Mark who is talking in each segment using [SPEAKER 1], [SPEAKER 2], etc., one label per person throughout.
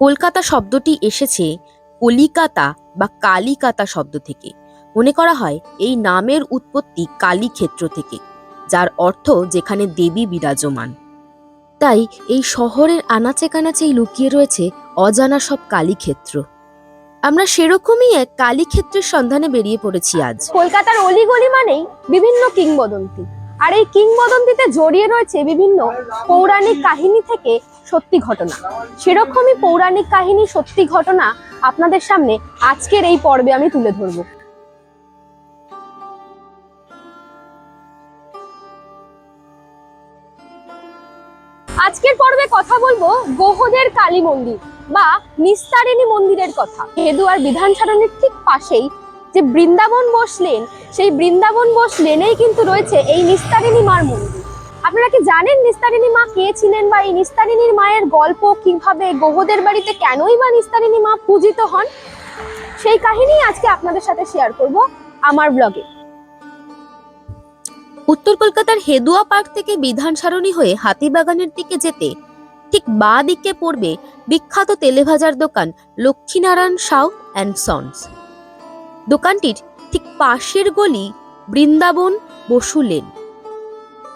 [SPEAKER 1] কলকাতা শব্দটি এসেছে কলিকাতা বা কালিকাতা শব্দ থেকে। মনে করা হয় এই নামের উৎপত্তি কালী ক্ষেত্র থেকে, যার অর্থ যেখানে দেবী বিরাজমান। তাই এই শহরের আনাচে কানাচেই লুকিয়ে রয়েছে অজানা সব কালীক্ষেত্র। আমরা সেরকমই এক কালীক্ষেত্রের সন্ধানে বেরিয়ে পড়েছি আজ।
[SPEAKER 2] কলকাতার অলিগলি মানেই বিভিন্ন কিংবদন্তি। আর এই কিংবদন্তিতে জড়িয়ে রয়েছে বিভিন্ন পৌরাণিক কাহিনী থেকে সত্যি ঘটনা। সেরকমই পৌরাণিক কাহিনী সত্যি ঘটনা আপনাদের সামনে আজকের এই পর্বে আমি তুলে ধরবো। আজকের পর্বে কথা বলব গোহদের কালী মন্দির বা নিস্তারিণী মন্দিরের কথা। হেদু আর বিধান সারণীর ঠিক পাশেই যে বৃন্দাবন বোস লেন, সেই বৃন্দাবন বোস লেনেই কিন্তু রয়েছে এই নিস্তারিণী মার মন্দির। আপনারা কি জানেন নিস্তারিণী মা কে ছিলেন বা এই নিস্তারিণীর মায়ের গল্প কীভাবে গোহদের বাড়িতে কেনই বা নিস্তারিণী মা পূজিত হন? সেই কাহিনী আজকে আপনাদের সাথে শেয়ার করব আমার ব্লগে
[SPEAKER 1] উত্তর কলকাতার হেদুয়া পার্ক থেকে বিধান সারণী হয়ে হাতিবাগানের দিকে যেতে ঠিক বা দিকে পড়বে বিখ্যাত তেলেভাজার দোকান লক্ষ্মীনারায়ণ সাউ অ্যান্ড সন্স। দোকানটির ঠিক পাশের গলি বৃন্দাবন বসু লেন।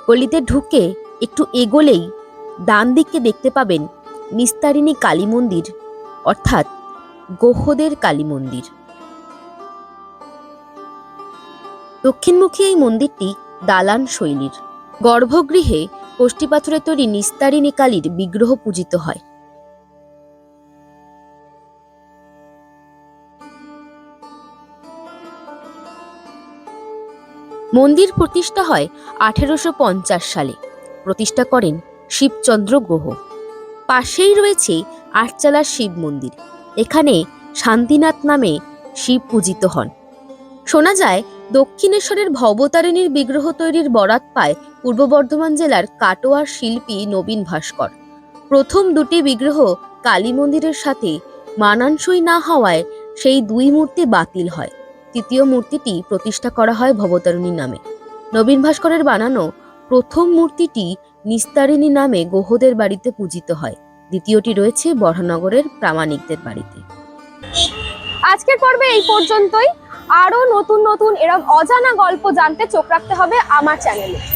[SPEAKER 1] গলিতে ঢুকে একটু এগোলেই ডান দিকে দেখতে পাবেন নিস্তারিণী কালী মন্দির, অর্থাৎ গোহদের কালী মন্দির। দক্ষিণমুখী এই মন্দিরটি দালান শৈলীর। গর্ভগৃহে কষ্টিপাথরে পাথরে তৈরি নিস্তারিণী কালীর বিগ্রহ পূজিত হয়। মন্দির প্রতিষ্ঠা হয় আঠেরোশো পঞ্চাশ সালে। প্রতিষ্ঠা করেন শিবচন্দ্র গ্রহ পাশেই রয়েছে আটচালার শিব মন্দির। এখানে শান্তিনাথ নামে শিব পূজিত হন। শোনা যায়, দক্ষিণেশ্বরের ভবতারিণীর বিগ্রহ তৈরির বরাত পায় পূর্ব বর্ধমান জেলার কাটোয়ার শিল্পী নবীন ভাস্কর। প্রথম দুটি বিগ্রহ কালী মন্দিরের সাথে মানানসই না হওয়ায় সেই দুই মূর্তি বাতিল হয়। তৃতীয় মূর্তিটি প্রতিষ্ঠা করা হয় ভবতারিণী নামে। নবীন ভাস্করের বানানো প্রথম মূর্তিটি নিস্তারিণী নামে গোহদের বাড়িতে পূজিত হয়। দ্বিতীয়টি রয়েছে বরহনগরের প্রামাণিকদের বাড়িতে।
[SPEAKER 2] আজকের পর্বে এই পর্যন্তই। আরও নতুন নতুন এরকম অজানা গল্প জানতে চোখ রাখতে হবে আমার চ্যানেলে।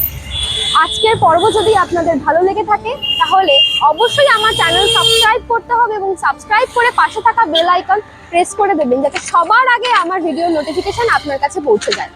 [SPEAKER 2] আজকের পর্ব যদি আপনাদের ভালো লেগে থাকে, তাহলে অবশ্যই আমার চ্যানেল সাবস্ক্রাইব করতে হবে এবং সাবস্ক্রাইব করে পাশে থাকা বেল আইকন প্রেস করে দেবেন, যাতে সবার আগে আমার ভিডিও নোটিফিকেশন আপনার কাছে পৌঁছে যায়।